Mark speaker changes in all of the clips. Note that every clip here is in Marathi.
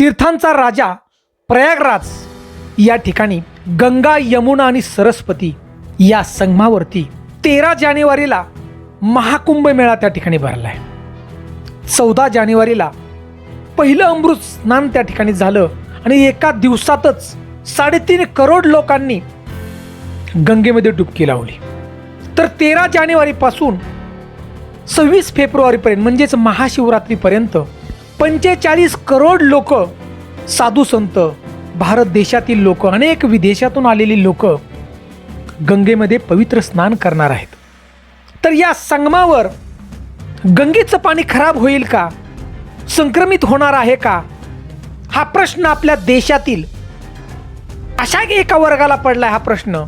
Speaker 1: तीर्थांचा राजा प्रयागराज या ठिकाणी गंगा यमुना आणि सरस्वती या संगमावरती तेरा जानेवारीला महाकुंभ मेळा त्या ठिकाणी भरला आहे चौदा जानेवारीला पहिलं अमृत स्नान त्या ठिकाणी झालं आणि एका दिवसातच साडेतीन करोड लोकांनी गंगेमध्ये डुबकी लावली. तर तेरा जानेवारीपासून सव्वीस फेब्रुवारीपर्यंत म्हणजेच महाशिवरात्रीपर्यंत पंचेचाळीस करोड लोक साधू संत भारत देशातील लोक अनेक विदेशातून आलेली लोक गंगेमध्ये पवित्र स्नान करणार आहेत. तर या संगमावर गंगेचं पाणी खराब होईल का? संक्रमित होणार आहे का? हा प्रश्न आपल्या देशातील अशा एका वर्गाला पडला हा प्रश्न.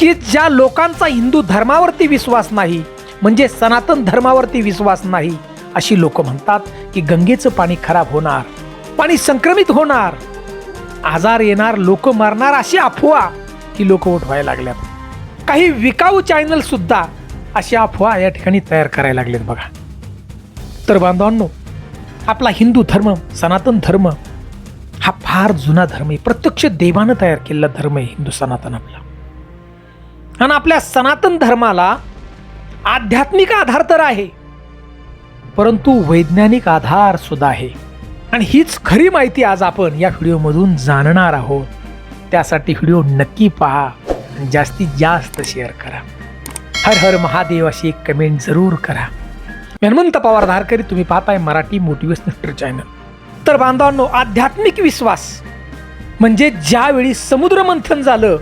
Speaker 1: की ज्या लोकांचा हिंदू धर्मावरती विश्वास नाही म्हणजे सनातन धर्मावरती विश्वास नाही अशी लोक म्हणतात की गंगेचं पाणी खराब होणार पाणी संक्रमित होणार. आजार येणार लोक मरणार अशी अफवा ही लोक उठवायला लागल्यात. काही विकाऊ चॅनल सुद्धा अशी अफवा या ठिकाणी तयार करायला लागलेत बघा. तर बांधवांनो आपला हिंदू धर्म सनातन धर्म हा फार जुना धर्म आहे. प्रत्यक्ष देवानं तयार केलेला धर्म आहे हिंदू सनातन आपला. आणि आपल्या सनातन धर्माला आध्यात्मिक आधार तर आहे. परंतु वैज्ञानिक आधार सुद्धा आहे. आणि हीच खरी माहिती आज आपण या व्हिडिओमधून जाणणार आहोत. त्यासाठी व्हिडिओ नक्की पहा आणि जास्तीत जास्त शेअर करा. हर हर महादेव अशी एक कमेंट जरूर करा. हनुमंत पवार धारकरी तुम्ही पाहताय मराठी मोटिवेशनल चॅनल. तर बांधवांनो आध्यात्मिक विश्वास म्हणजे ज्यावेळी समुद्र मंथन झालं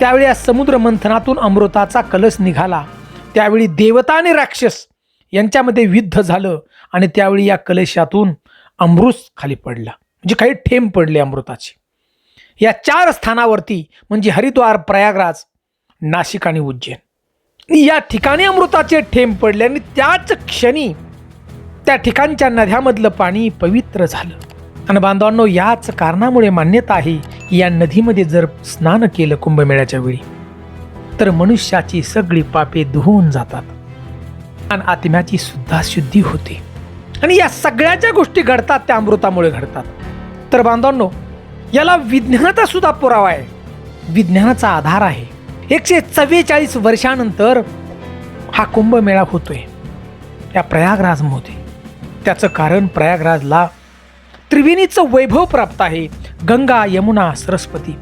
Speaker 1: त्यावेळी या समुद्र मंथनातून अमृताचा कलश निघाला त्यावेळी देवता आणि राक्षस यांच्यामध्ये युद्ध झालं आणि त्यावेळी या कलशातून अमृत खाली पडला. म्हणजे काही ठेंब पडले अमृताचे. या चार स्थानावरती म्हणजे हरिद्वार प्रयागराज नाशिक आणि उज्जैन. या ठिकाणी अमृताचे ठेंब पडले आणि त्याच क्षणी त्या ठिकाणच्या नद्यामधलं पाणी पवित्र झालं. आणि बांधवांनो याच कारणामुळे मान्यता आहे की या नदीमध्ये जर स्नान केलं कुंभमेळ्याच्या वेळी तर मनुष्याची सगळी पापे धुवून जातात. आणि आत्म्याची सुद्धा शुद्धी होते. आणि या सगळ्या ज्या गोष्टी घडतात त्या अमृतामुळे घडतात. तर बांधवांनो याला विज्ञानाचा सुद्धा पुरावा आहे. विज्ञानाचा आधार आहे. एकशे चव्वेचाळीस वर्षानंतर हा कुंभमेळा होतोय. या प्रयागराजमध्ये त्याचं कारण प्रयागराजला त्रिवेणीचं वैभव प्राप्त आहे. गंगा यमुना सरस्वती.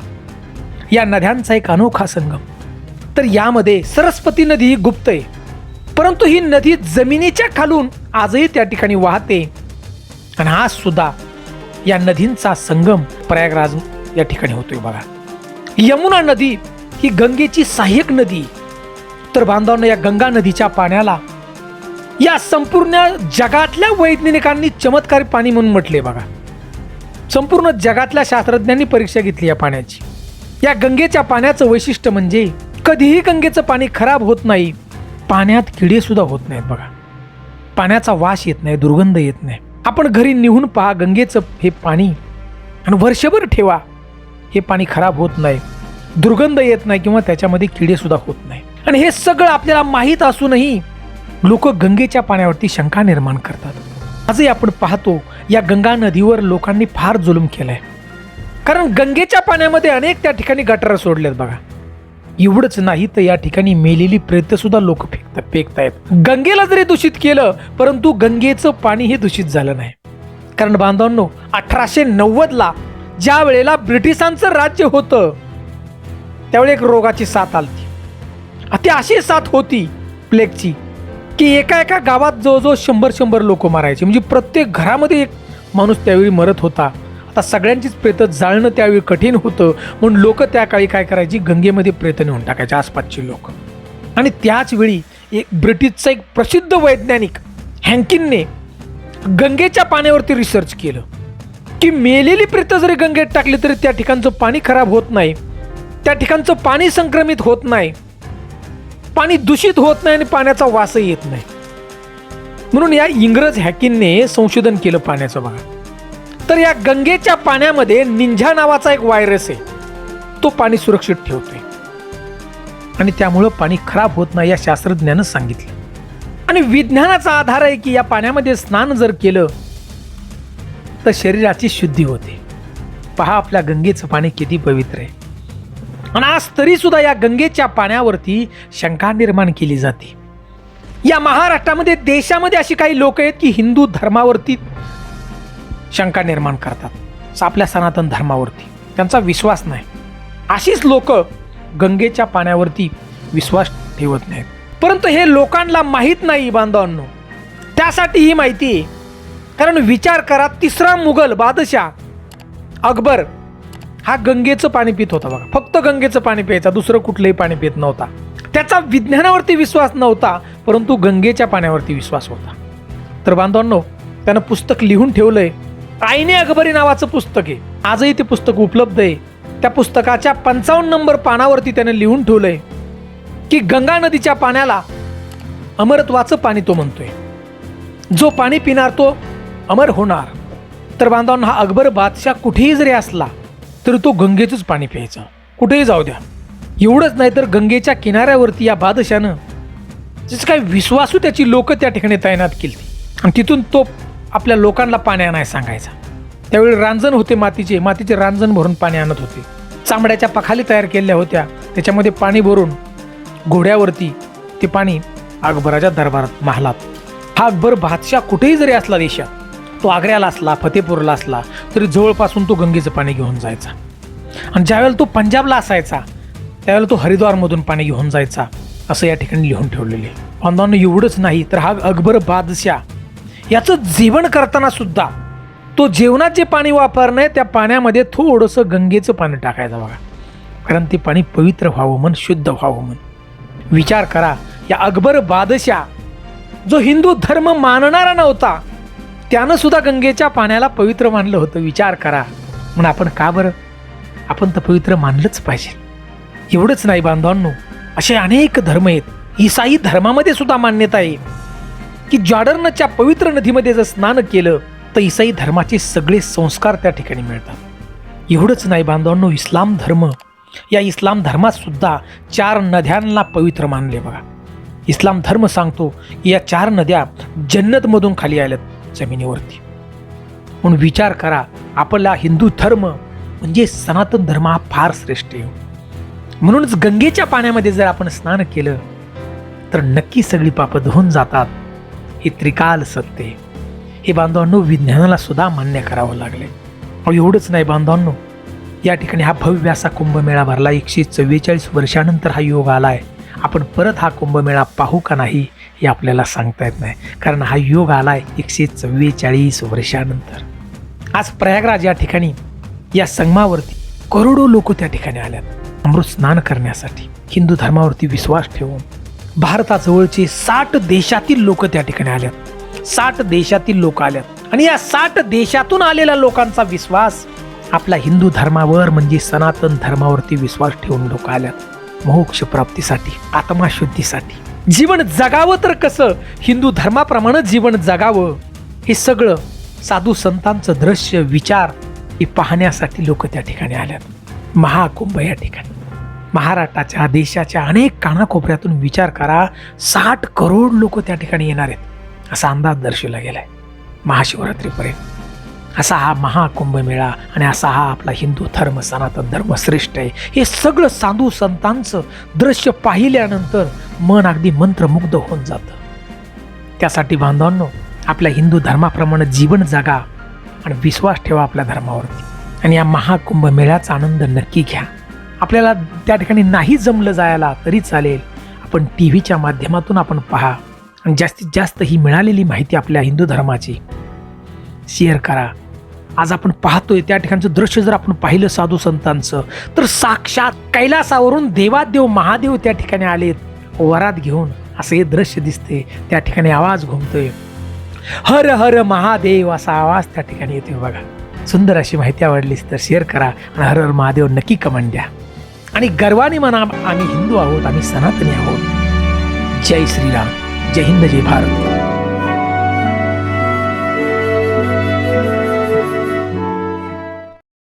Speaker 1: या नद्यांचा एक अनोखा संगम. तर यामध्ये सरस्वती नदी ही गुप्त आहे. परंतु ही नदी जमिनीच्या खालून आजही त्या ठिकाणी वाहते. आणि आज सुद्धा या नदींचा संगम प्रयागराज या ठिकाणी होतोय बघा. यमुना नदी ही गंगेची सहाय्यक नदी. तर बांधवांना या गंगा नदीच्या पाण्याला या संपूर्ण जगातल्या वैज्ञानिकांनी चमत्कारी पाणी म्हणून म्हटले बघा. संपूर्ण जगातल्या शास्त्रज्ञांनी परीक्षा घेतली या पाण्याची. या गंगेच्या पाण्याचं वैशिष्ट्य म्हणजे कधीही गंगेचं पाणी खराब होत नाही. पाण्यात किडेसुद्धा होत नाहीत बघा. पाण्याचा वास येत नाही दुर्गंध येत नाही. आपण घरी निघून पहा गंगेचं हे पाणी आणि वर्षभर ठेवा. हे पाणी खराब होत नाही दुर्गंध येत नाही किंवा त्याच्यामध्ये किडेसुद्धा होत नाही. आणि हे सगळं आपल्याला माहीत असूनही लोक गंगेच्या पाण्यावरती शंका निर्माण करतात. आजही आपण पाहतो या गंगा नदीवर लोकांनी फार जुलूम केलाय. कारण गंगेच्या पाण्यामध्ये अनेक त्या ठिकाणी गटार सोडलेत बघा. एवढंच नाही तर या ठिकाणी मेलेली प्रेत सुद्धा लोक फेकतात फेकतायत. गंगेला जरी दूषित केलं परंतु गंगेचं पाणी हे दूषित झालं नाही. कारण बांधवांनो अठराशे नव्वदला ज्या वेळेला ब्रिटिशांचं राज्य होतं त्यावेळी एक रोगाची साथ आलती. ती अशी साथ होती प्लेगची की एका एका गावात जवळजवळ शंभर शंभर लोक मारायचे. म्हणजे प्रत्येक घरामध्ये एक माणूस त्यावेळी मरत होता. आता सगळ्यांचीच प्रेतं जाळणं त्यावेळी कठीण होतं म्हणून लोक त्या काळी काय करायची? गंगेमध्ये प्रेतं नेऊन टाकायचे आसपासचे लोक. आणि त्याच वेळी एक ब्रिटिशचा एक प्रसिद्ध वैज्ञानिक हँकिनने गंगेच्या पाण्यावरती रिसर्च केलं. की मेलेली प्रेतं जरी गंगेत टाकली तरी त्या ठिकाणचं पाणी खराब होत नाही त्या ठिकाणचं पाणी संक्रमित होत नाही पाणी दूषित होत नाही आणि पाण्याचा वासही येत नाही. म्हणून या इंग्रज हॅकिनने संशोधन केलं पाण्याचं बघा. तर या गंगेच्या पाण्यामध्ये निंझा नावाचा एक व्हायरस आहे. तो पाणी सुरक्षित ठेवतोय. आणि त्यामुळं पाणी खराब होत नाही या शास्त्रज्ञानं सांगितलं. आणि विज्ञानाचा आधार आहे की या पाण्यामध्ये स्नान जर केलं तर शरीराची शुद्धी होते. पहा आपल्या गंगेचं पाणी किती पवित्र आहे. आणि आज तरी सुद्धा या गंगेच्या पाण्यावरती शंका निर्माण केली जाते. या महाराष्ट्रामध्ये देशामध्ये अशी काही लोक आहेत की हिंदू धर्मावरती शंका निर्माण करतात. आपल्या सनातन धर्मावरती. त्यांचा विश्वास नाही. अशीच लोक गंगेच्या पाण्यावरती विश्वास ठेवत नाहीत. परंतु हे लोकांना माहीत नाही बांधवांनो. त्यासाठी ही माहिती आहे. कारण विचार करा तिसरा मुघल बादशाह अकबर हा गंगेचं पाणी पित होता बघा. फक्त गंगेचं पाणी प्यायचा दुसरं कुठलंही पाणी पित नव्हता. त्याचा विज्ञानावरती विश्वास नव्हता परंतु गंगेच्या पाण्यावरती विश्वास होता. तर बांधवांनो त्यानं पुस्तक लिहून ठेवलंय. आईने अकबरी नावाचं पुस्तक आहे. आजही ते पुस्तक उपलब्ध आहे. त्या पुस्तकाच्या पंचावन्न नंबर पानावरती त्यानं लिहून ठेवलंय की गंगा नदीच्या पाण्याला अमरत्वाचं पाणी तो म्हणतोय. जो पाणी पिणार तो अमर होणार. तर बांधवांना हा अकबर बादशाह कुठेही जरी असला तरी तो गंगेचंच पाणी प्यायचा. कुठेही जाऊ द्या. एवढंच नाही तर गंगेच्या किनाऱ्यावरती या बादशानं जसं काही विश्वासू त्याची लोक त्या ठिकाणी तैनात केली. आणि तिथून तो आपल्या लोकांना पाणी आणाय सांगायचा. त्यावेळी रांजण होते मातीचे मातीचे रांजण भरून पाणी आणत होते. चांबड्याच्या पखाली तयार केलेल्या होत्या. त्याच्यामध्ये पाणी भरून घोड्यावरती ते पाणी अकबराच्या दरबारात महालात. हा अकबर बादशाह कुठेही जरी असला देशात तो आग्र्याला असला फतेपूरला असला तरी जवळपासून तो गंगेचं पाणी घेऊन जायचा. आणि ज्यावेळेला तो पंजाबला असायचा त्यावेळेला तो हरिद्वारमधून पाणी घेऊन जायचा असं या ठिकाणी लिहून ठेवलेले बांधवांनो एवढंच नाही तर हा अकबर बादशाह याचं जेवण करताना सुद्धा तो जेवणात जे पाणी वापरणं आहे त्या पाण्यामध्ये थोडंसं गंगेचं पाणी टाकायचं बघा. कारण ते पाणी पवित्र व्हावं मन शुद्ध व्हावं मन. विचार करा या अकबर बादशाह जो हिंदू धर्म मानणारा नव्हता त्यानं सुद्धा गंगेच्या पाण्याला पवित्र मानलं होतं. विचार करा. म्हणून आपण का बरं? आपण तर पवित्र मानलंच पाहिजे. एवढंच नाही बांधवांनो असे अनेक धर्म आहेत. ईसाई धर्मामध्ये सुद्धा मान्यता आहे. की जॉर्डनच्या पवित्र नदीमध्ये जर स्नान केलं तर ईसाई धर्माचे सगळे संस्कार त्या ठिकाणी मिळतात. एवढंच नाही बांधवांनो इस्लाम धर्म या इस्लाम धर्मात सुद्धा चार नद्यांना पवित्र मानले बघा. इस्लाम धर्म सांगतो की या चार नद्या जन्नतमधून खाली आल्यात जमिनीवरती. म्हणून विचार करा आपला हिंदू धर्म म्हणजे सनातन धर्म हा फार श्रेष्ठ आहे. म्हणूनच गंगेच्या पाण्यामध्ये जर आपण स्नान केलं तर नक्की सगळी पापं धुवून जातात. हे त्रिकाल सत्य हे बांधवांनो विज्ञानाला सुद्धा मान्य करावं लागले. अहो एवढंच नाही बांधवांनो. या ठिकाणी हा भव्य असा कुंभमेळा भरला. एकशे चव्वेचाळीस वर्षानंतर हा योग आला आहे आपण परत हा कुंभमेळा पाहू का नाही हे आपल्याला सांगता येत नाही. कारण हा योग आला आहे एकशे चव्वेचाळीस वर्षानंतर. आज प्रयागराज या ठिकाणी या संगमावरती करोडो लोक त्या ठिकाणी आल्यात. अमृत स्नान करण्यासाठी हिंदू धर्मावरती विश्वास ठेवून भारताजवळचे साठ देशातील लोक त्या ठिकाणी आल्यात. साठ देशातील लोक आल्यात. आणि या साठ देशातून आलेल्या लोकांचा विश्वास आपला हिंदू धर्मावर म्हणजे सनातन धर्मावरती विश्वास ठेवून लोक आल्यात. मोक्ष प्राप्तीसाठी आत्माशुद्धीसाठी. जीवन जगावं तर कसं? हिंदू धर्माप्रमाणे जीवन जगावं. हे सगळं साधू संतांचं दृश्य विचार हे पाहण्यासाठी लोक त्या ठिकाणी आल्यात. महाकुंभ या ठिकाणी. महाराष्ट्राच्या देशाच्या अनेक कानाकोपऱ्यातून विचार करा. साठ करोड लोक त्या ठिकाणी येणार आहेत असा अंदाज दर्शवला गेलाय महाशिवरात्रीपर्यंत. असा हा महाकुंभ मेळा आणि असा हा आपला हिंदू धर्म सनातन धर्म श्रेष्ठ आहे हे सगळं साधू संतांचं दृश्य पाहिल्यानंतर मन अगदी मंत्रमुग्ध होऊन जातं. त्यासाठी बांधवांनो आपल्या हिंदू धर्माप्रमाणे जीवन जगा आणि विश्वास ठेवा आपल्या धर्मावरती. आणि या महाकुंभ मेळ्याचा आनंद नक्की घ्या. आपल्याला त्या ठिकाणी नाही जमलं जायला तरी चालेल. आपण टी व्हीच्या माध्यमातून आपण पहा. आणि जास्तीत जास्त ही मिळालेली माहिती आपल्या हिंदू धर्माची. शेअर करा. आज आपण पाहतोय त्या ठिकाणचं दृश्य जर आपण पाहिलं साधू संतांचं तर साक्षात कैलासावरून देवादेव महादेव त्या ठिकाणी आलेत. वरात घेऊन असं हे दृश्य दिसते. त्या ठिकाणी आवाज घुमतोय. हर हर महादेव असा आवाज त्या ठिकाणी येतोय बघा. सुंदर अशी माहिती आवडलीस तर शेअर करा आणि हर हर महादेव नक्की कमेंट द्या. आणि गर्वाने म्हणा आम्ही हिंदू आहोत आम्ही सनातनी आहोत. जय श्रीराम जय हिंद जय भारत.